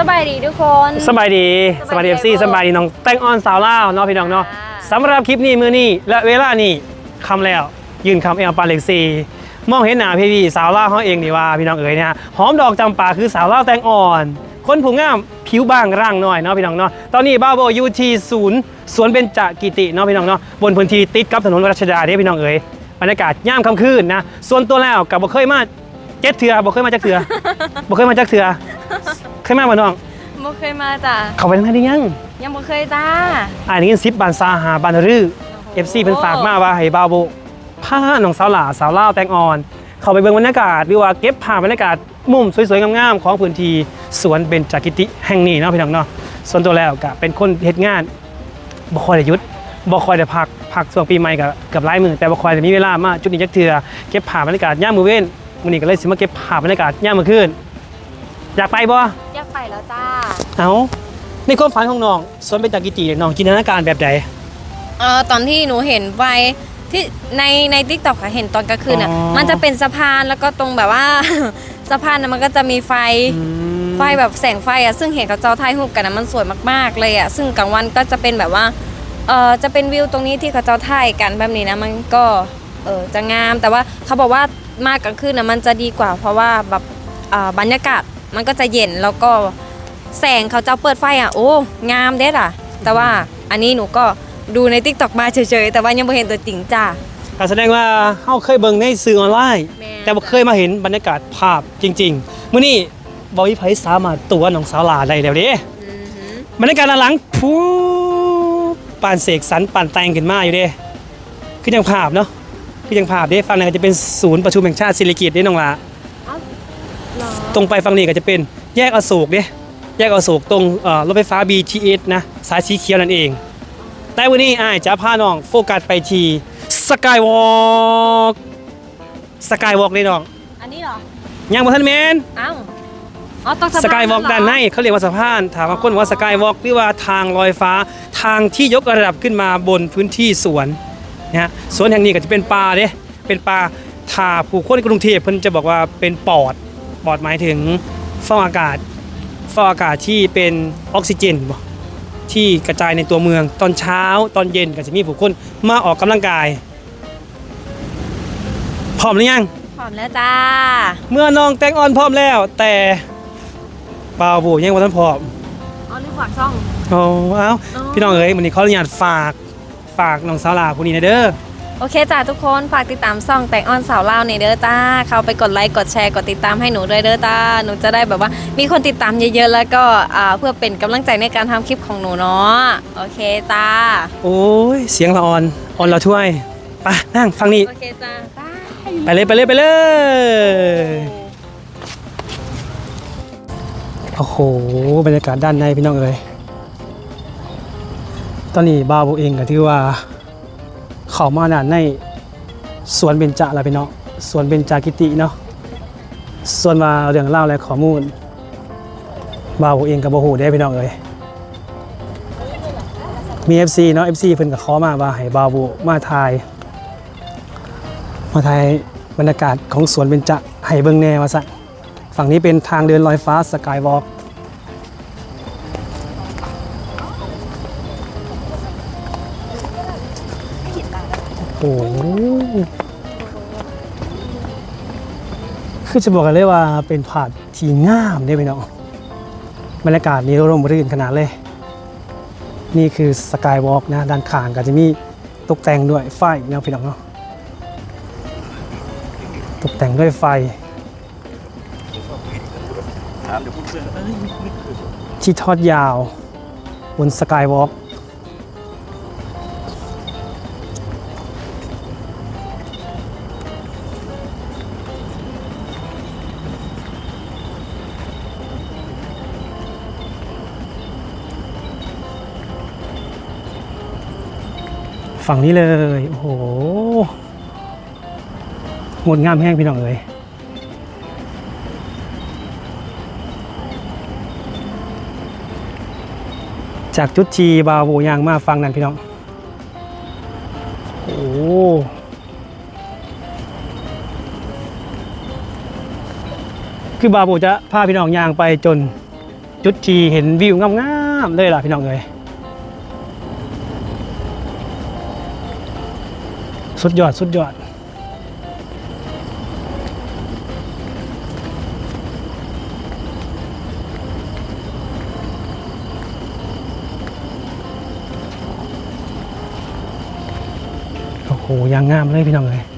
สบายดีทุกคน สบายดีสบายดีเอฟซีสบายดีน้องแตงออนสาวลาวเนาะพี่น้องเนาะอ่าสำหรับคลิปนี้มือนี้และเวลานี้คำแล้วยืนคำเอลปาเล็กซีมองเห็นหน้าพี่พี่สาวลาวเขาเองนี่ว่าพี่น้องเอ๋ยเนี่ยหอมดอกจำปาคือสาวลาวแตงอ่อน คนผู้งามผิวบางร่างน้อยเนาะพี่น้องเนาะตอนนี้บ้าโบอยูทีศูนย์สวนเบญจกิติเนาะพี่น้องเนาะบนพื้นที่ติดกับถนนรัชดาเด้พี่น้องเอ๋ยบรรยากาศย่ามค่ำคืนนะส่วนตัวแล้วกับบ่เคยมาเจ็ดเถื่อบ่เคยมาจักเถื่อบ่เคยมาจักเถื่อ เคยมาบ่น้องบ่เคยมาจ้ะเขาไปทางไหนได้ยังยังบ่เคยจ้าอ่านนี้ซิบบานซาหาบานรือ FC เป็นฝากมาว่าให้บาวโบผ้าหนองสาวหลาสาวเล่าวแตงอ่อน เข้าไปเบิ่งบรรยากาศหรือว่าเก็บภาพบรรยากาศมุมสวยๆงามๆของพื้นที่สวนเบญจกิติแห่งนี้เนาะพี่น้องเนาะส่วนตัวแล้วก็เป็นคนเฮ็ดงานบ่ค่อยได้หยุดบ่ค่อยได้พักพักช่วงปีใหม่กับกับหลายมือแต่บ่ค่อยได้มีเวลามาจุดนี้จักเทื่อเก็บภาพบรรยากาศย่ามมื้อเว้นมื้อนี้ก็เลยสิมาเก็บภาพบรรยากาศย่ามมื้อคืนอยากไปบ่อยาก ไปแล้วจ้า เอาในความฝันของน้องสวนเบญจกิติน้องจินตนาการแบบใดเออตอนที่หนูเห็นไฟที่ในใน TikTok ค่ะเห็นตอนกลางคืนอะอ๋อมันจะเป็นสะพานแล้วก็ตรงแบบว่า สะพานน่ะมันก็จะมีไฟ ไฟแบบแสงไฟอะซึ่งเห็นกับเจ้าไทยรูปกันนะมันสวยมากๆเลยอะซึ่งกลางวันก็จะเป็นแบบว่าเออจะเป็นวิวตรงนี้ที่เขาเจ้าไทยกันแบบนี้นะมันก็เออจะงามแต่ว่าเขาบอกว่ามากกลางคืนนะมันจะดีกว่า เพราะว่าแบบเอ่อบรรยากาศ มันก็จะเย็นแล้วก็แสงเขาเจ้าเปิดไฟอะโอ้งามเด็ดอะ แต่ว่าอันนี้หนูก็ดูใน t ิ k t o k มาเฉยๆ แต่ว่ายังไม่เห็นตัวจริงจ้าก็แสดงว่าเฮาเคยเบิ่งในสื่อออนไลน์แม่นแต่บ่เคยมาเห็นบรรยากาศภาพจริงๆมื้อนี้บ่มีไผสามารถตัวน้องสาวหลาได้แล้วเด้อือหือบรรยากาศด้านหลังพูปานเสกสรรปานแต่งขึ้นมาอยู่เด้คือจังภาพเนาะคือจังภาพเด้ฝั่งนั้นก็จะเป็นศูนย์ประชุมแห่งชาติศิริกิติ์เด้น้องหลาเหรอ ตรงไปฝั่งนี้ก็จะเป็นแยกอโศกเด้แยกอโศกตรงเอ่อรถไฟฟ้า BTS นะสายสีเขียวนั่นเอง แต่วันนี้อ้ายจะพาน้องโฟกัสไปที่สกายวอล์กสกายวอล์กเลยน้อง อันนี้เหรอ ยังบ่ทันแมนเอ้าอ๋อต้องสกายวอล์กเหรด้านในเขาเรียกว่าสะพาน ถามว่าคนว่าสกายวอล์กหรือว่าทางลอยฟ้าทางที่ยกระดับขึ้นมาบนพื้นที่สวนนะฮะสวนแห่งนี้ก็จะเป็นป่าเด้เป็นป่าถ้าผู้คนในกรุงเทพเพิ่นจะบอกว่าเป็นปอด ปอดหมายถึงฟองอากาศฟองอากาศที่เป็นออกซิเจนบ่ที่กระจายในตัวเมืองตอนเช้าตอนเย็นก็จะมีผู้คนมาออกกำลังกาย พร้อมหรือยังพร้อมแล้วจ้า เมื่อน้องแตงออนพร้อมแล้ว แต่เปล่าบูยังวันทันพร้อมอ๋อลืมฝากช่องโอ้เอ้าอ๋อพี่น้องเอ๋ยวันนี้ขออนุญาตฝากฝากน้องสาวลาผู้นี้นะเด้อ โอเคจ้าทุกคน ฝากติดตามช่องแต่งออนสาวลาวในเด้อจ้า เข้าไปกดไลค์ กดแชร์ กดติดตามให้หนูด้วยเด้อจ้า หนูจะได้แบบว่า มีคนติดตามเยอะๆ แล้วก็อ่าเพื่อเป็นกำลังใจในการทำคลิปของหนูเนาะ โอเคจ้า โอ้ย เสียงละออน ออนละถ้วยไปนั่งฟังนี่ โอเคจ้าบายไปเลยไปเลยไปเลย โอ้โห บรรยากาศด้านในพี่น้องเอ๋ยตอนนี้บาวโบเองก็ถือว่า เข้ามาด้าในสวนเบญจละพี่น้องสวนเบญจกิติเนาะส่วนมาเรื่องเล่าและข้อมูลบาวเองกับโบหูได้พี่น้องเอ๋ยมี FC เนาะ FC เพิ่นก็ขอมาว่าให้บาวมาถ่ายมาถ่ายบรรยากาศของสวนเบญจให้เบิ่งแน่ว่าซะฝั่งนี้เป็นทางเดินลอยฟ้าสกายวอล์กโอ้โห คือจะบอกกันเลยว่าเป็นผาดที่งามเนี่ยพี่น้องบรรยากาศนี้ร่มรื่นขนาดเลย นี่คือสกายวอล์กนะ ด้านข้างก็จะมีตกแต่งด้วยไฟเนาะพี่น้องเนาะตกแต่งด้วยไฟที่ทอดยาวบนสกายวอล์ก ฝั่งนี้เลย โอ้โหงดงามแห้งพี่น้องเอ๋ยจากจุดจีบาโบยางมาฟังนั่นพี่น้อง โอ้คือบาโบจะพาพี่น้องยางไปจนจุดทีเห็นวิวงามๆเลยล่ะพี่น้องเอ้ย สุดยอด สุดยอด โอ้โหยางงามเลยพี่น้องเลย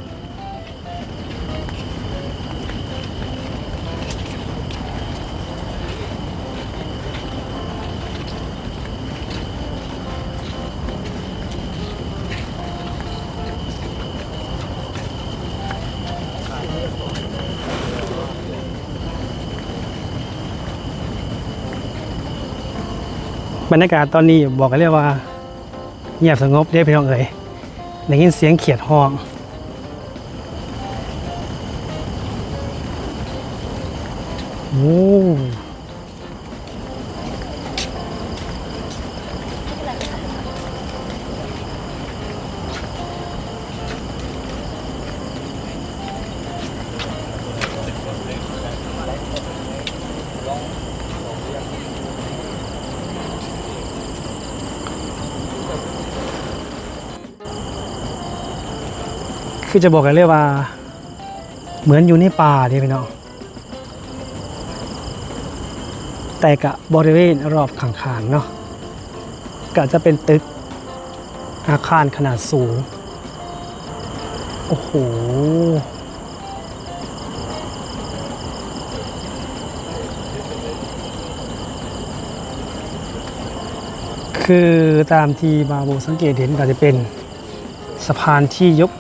บรรยากาศตอนนี้บอกกันเรียกว่า เงียบสงบเด้พี่น้องเอ๋ยได้ยินเสียงเขียดห้อง โอ้ คือจะบอกกันเลยว่า เหมือนอยู่ในป่าเด้พี่น้องแต่กะบริเวณรอบข้างๆเนาะก็จะเป็นตึกอาคารขนาดสูง โอ้โห คือตามที่บาโบสังเกตเห็นก็จะเป็นสะพานที่ยก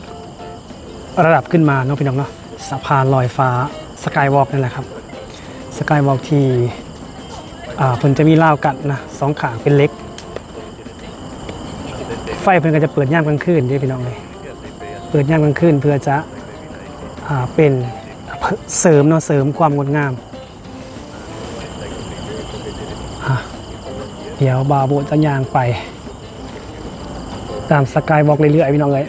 ระดับขึ้นมาเนาะพี่น้องเนาะสะพานลอยฟ้าสกายวอล์กนั่นแหละครับสกายวอล์กที่อ่าเพิ่นจะมีล่าวกัดนะสองขางเป็นเล็ก ไฟเพิ่นก็จะเปิดย่ามกลางคืนเด้พี่น้องเลยเปิดย่ามกลางคืนเพื่อจะอ่าเป็นเสริมเนาะเสริมความงดงามอะเดี๋ยวบาโบจะย่างไป ตามสกายบอล์กเรื่อยๆพี่น้องเลย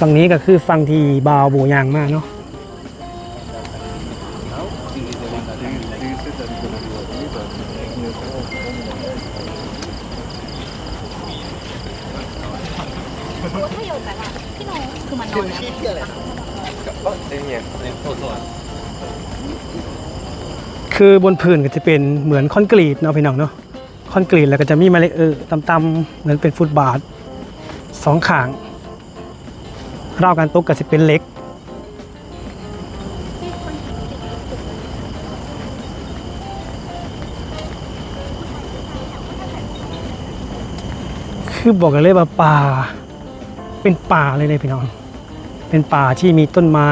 ฝั่งนี้ก็คือฝั่งที่บาวโบยางมากเนาะถ้าอยู่แบบพี่น้องคือมันนอนแล้วคือบนพื้นก็จะเป็นเหมือนคอนกรีตเนาะพี่น้องเนาะคอนกรีตแล้วก็จะมีมาเลยเออต่ำๆเหมือนเป็นฟุตบาทสองข้าง ราวการตกก็จะเป็นเหล็ก คือบอกกันเลยว่าป่า เป็นป่าเลยเลยพี่น้อง เป็นป่าที่มีต้นไม้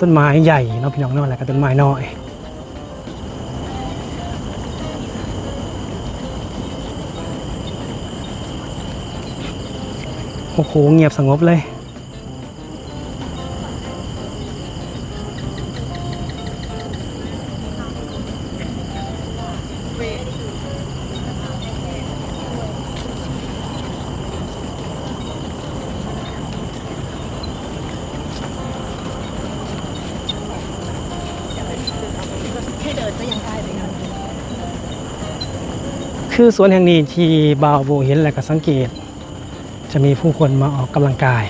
ต้นไม้ใหญ่เนาะพี่น้องเนาะแล้วก็ต้นไม้น้อยโอ้โหเงียบสงบเลย แค่เดินก็ยังได้เลยค่ะ คือสวนแห่งนี้ที่บาวโบเห็นและก็สังเกต จะมีผู้คนมาออกกำลังกาย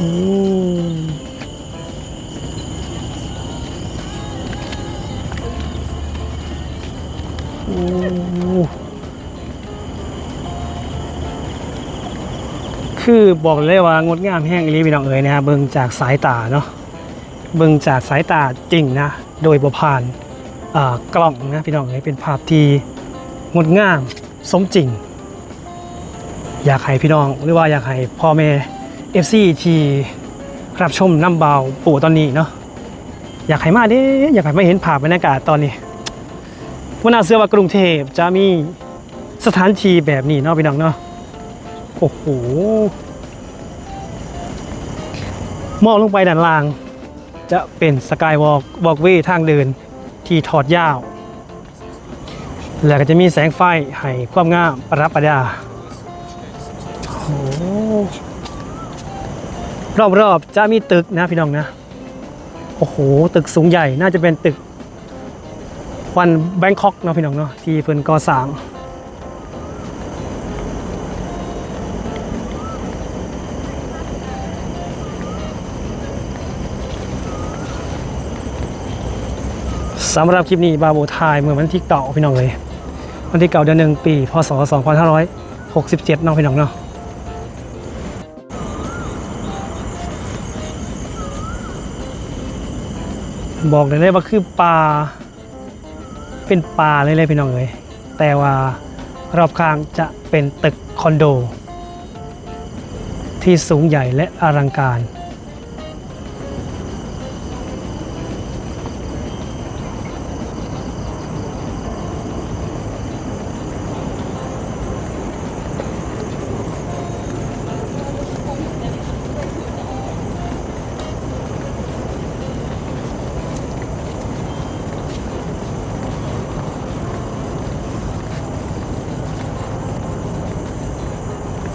โอ้คือบอกเลยว่างดงามแห้งอีลีพี่น้องเอ๋ยนะฮะเบิ่งจากสายตาเนาะเบิ่งจากสายตาจริงนะ โดยบ่ผ่านกล้องนะพี่น้องเอ๋ยเป็นภาพที่งดงามสมจริง อยากให้พี่น้องหรือว่าอยากให้พ่อแม่ FC ที่รับชมน้ำเบาปู่ตอนนี้เนาะอยากให้มาเด้อยากให้มาเห็นภาพบรรยากาศตอนนี้วันนาเสือว่ากรุงเทพจะมีสถานที่แบบนี้เนาะพี่น้องเนาะโอ้โหมองลงไปด้านล่าง จะเป็นสกายวอล์กวอล์กเวทางเดินที่ถอดยาว แล้วก็จะมีแสงไฟให้ความงามประดับประดาโอ้โห รอบๆจะมีตึกนะพี่น้องนะ โอ้โห ตึกสูงใหญ่น่าจะเป็นตึก วันแบงคอกเนาะพี่น้องเนาะที่เพิ่นก่อสร้างสำหรับคลิปนี้บาโบทายเมื่อวันที่เก่าพี่น้องเลย วันที่เก่าเดือนหนึ่งปี พศ 2567เน้องพี่น้องเนาะ บอกได้เลยว่าคือปลาเป็นปลาเลยเลยพี่น้องเลยแต่ว่ารอบข้างจะเป็นตึกคอนโด ที่สูงใหญ่และอลังการ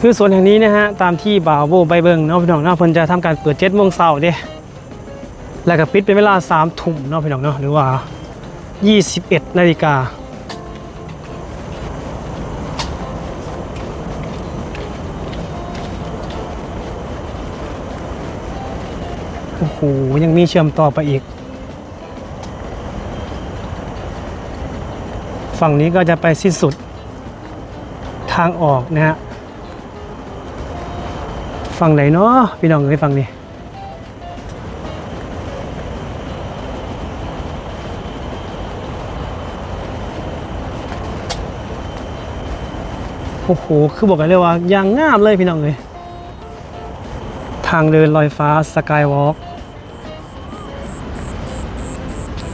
คือสวนแห่งนี้นะฮะตามที่บ่าวโบใบเบิงเนาะพี่น้องเนาะเพิ่นจะทำการเปิดเจ็ดโมงเช้าเด้แล้วก็ปิดเป็นเวลาสามทุ่มเนาะพี่น้องเนาะหรือว่า 21นาฬิกาโอ้โหยังมีเชื่อมต่อไปอีก ฝั่งนี้ก็จะไปสิ้นสุดทางออกนะฮะ ฝั่งไหนเนาะพี่น้องเอ้ยฝั่งนี้โอ้โห คือบอกกันเลยว่าอย่างงามเลยพี่น้องเลยทางเดินลอยฟ้าสกายวอล์ก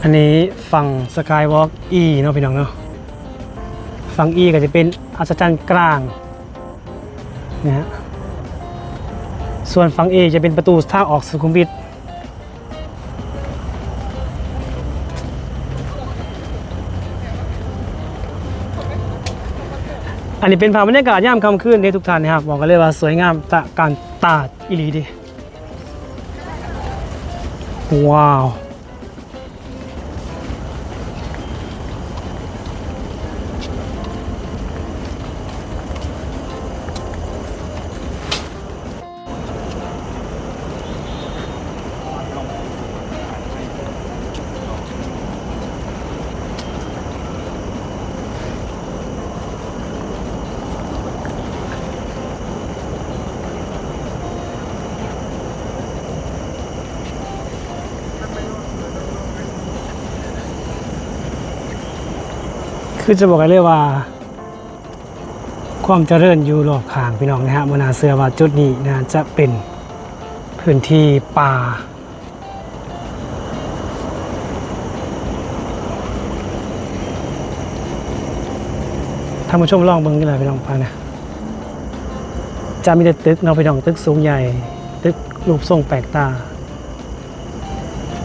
อันนี้ฝั่งสกายวอล์กอีเนาะพี่น้องเนาะฝั่งอีก็จะเป็นอัศจรรย์กลางนะฮะ ส่วนฝั่ง A จะเป็นประตูทางออกสุขุมวิทอันนี้เป็นภาพบรรยากาศย่ามค่ำคืนในทุกท่านนะครับบอกกันเลยว่าสวยงามตะการตาดอิลีดี ว้าว คือจะบอกกันเลยว่า ความเจริญอยู่รอบข้างพี่น้องนะฮะมนาเสือว่าจุดนี้นะจะเป็นพื้นที่ป่าท่านผู้ชมลองเบิ่งกันเลยพี่น้องฟังนะจะมีแต่ตึกเนาะพี่น้องตึกสูงใหญ่ ตึกรูปทรงแปลกตา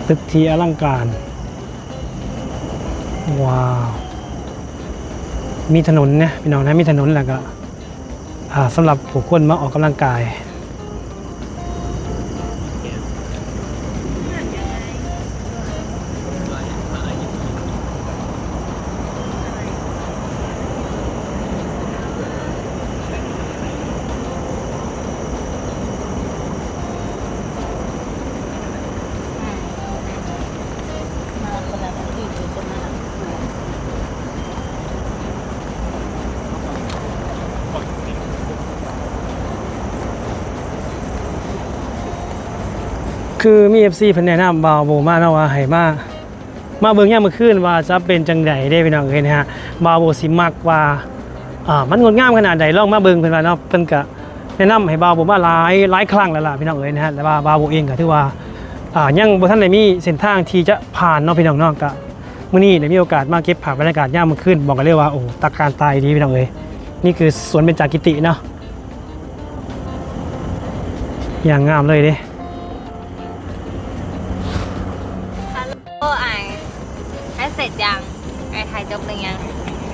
ตึกที่อลังการ ว้าว มีถนนนะพี่น้องนะมีถนนแล้วก็อ่าสำหรับผู้คนมาออกกำลังกาย มาคนละที่อยู่ตรงนั้น คือมี FC เพิ่นแนะนำบ่าวโบมาเนาะว่าให้มามาเบิ่งยามมื้อคืนว่าจะเป็นจังไดเด้พี่น้องเอ้ยนะฮะบ่าวโบสิมักว่าอ่ามันงดงามขนาดใดลองมาเบิ่งเพิ่นว่าเนาะเพิ่นก็แนะนำให้บ่าวผมาหลายหลายครั้งแล้วล่ะพี่น้องเอ้ยนะฮะแต่ว่าบ่าวผมเองก็ถือว่าอ่ายังบ่ทันได้มีเส้นทางที่จะผ่านเนาะพี่น้องเนาะก็มื้อนี้ได้มีโอกาสมาเก็บภาพบรรยากาศยามมื้อคืนบอกกันเลยว่าโอ้ตะการตายดีพี่น้องเอ้ยนี่คือสวนเบญจกิติเนาะอย่างงามเลยเด้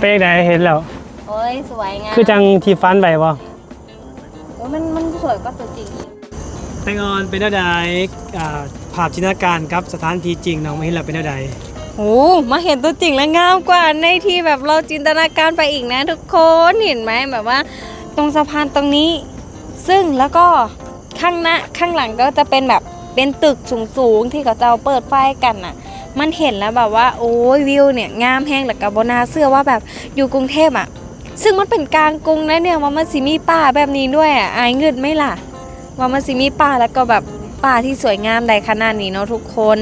เป็นจังไดเห็นแล้ว โอ้ยสวยงามคือจังที่ฟันไปบ่โอ้ยมันมันสวยกว่าตัวจริงอีกแตงออนเป็นอะไรอ่าภาพจินตนาการครับสถานที่จริงน้องไม่เห็นแล้วเป็นอะไรโอ้มาเห็นตัวจริงแล้วงามกว่าในที่แบบเราจินตนาการไปอีกนะทุกคนเห็นไหมแบบว่า ตรงสะพานตรงนี้ ซึ่งแล้วก็ข้างหน้าข้างหลังก็จะเป็นแบบเป็นตึกสูงๆที่เขาจะเอาเปิดไฟกันน่ะ มันเห็นแล้วแบบว่า โอ้ยวิวเนี่ยงามแห้งแล้วกับบนาเสื้อว่าแบบอยู่กรุงเทพอะ ซึ่งมันเป็นกลางกรุงนะเนี่ยว่ามันสิมีป่าแบบนี้ด้วยอะอายเงินไหมล่ะ ว่ามันสิมีป่าแล้วก็แบบป่าที่สวยงามใดขนาดนี้เนาะทุกคน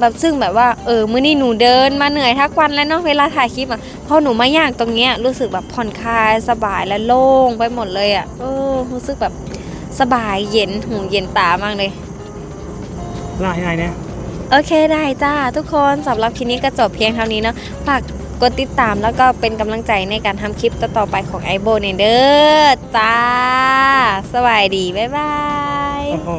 แบบซึ่งแบบว่าเออมื้อนี้หนูเดินมาเหนื่อยทักวันแล้วเนาะเวลาถ่ายคลิปอะพอหนูมาย่างตรงเนี้ยรู้สึกแบบผ่อนคลายสบายและโล่งไปหมดเลยอะเออรู้สึกแบบสบายเย็นหูเย็นตามากเลยล่าให้ไอ้เนี่ย โอเคได้จ้าทุกคนสำหรับคลิปนี้ก็จบเพียงเท่านี้เนาะฝากกดติดตามแล้วก็เป็นกำลังใจในการทำคลิปต่อๆไปของไอโบเนเดอร์จ้า สวัสดี บ๊ายบาย โอ้โห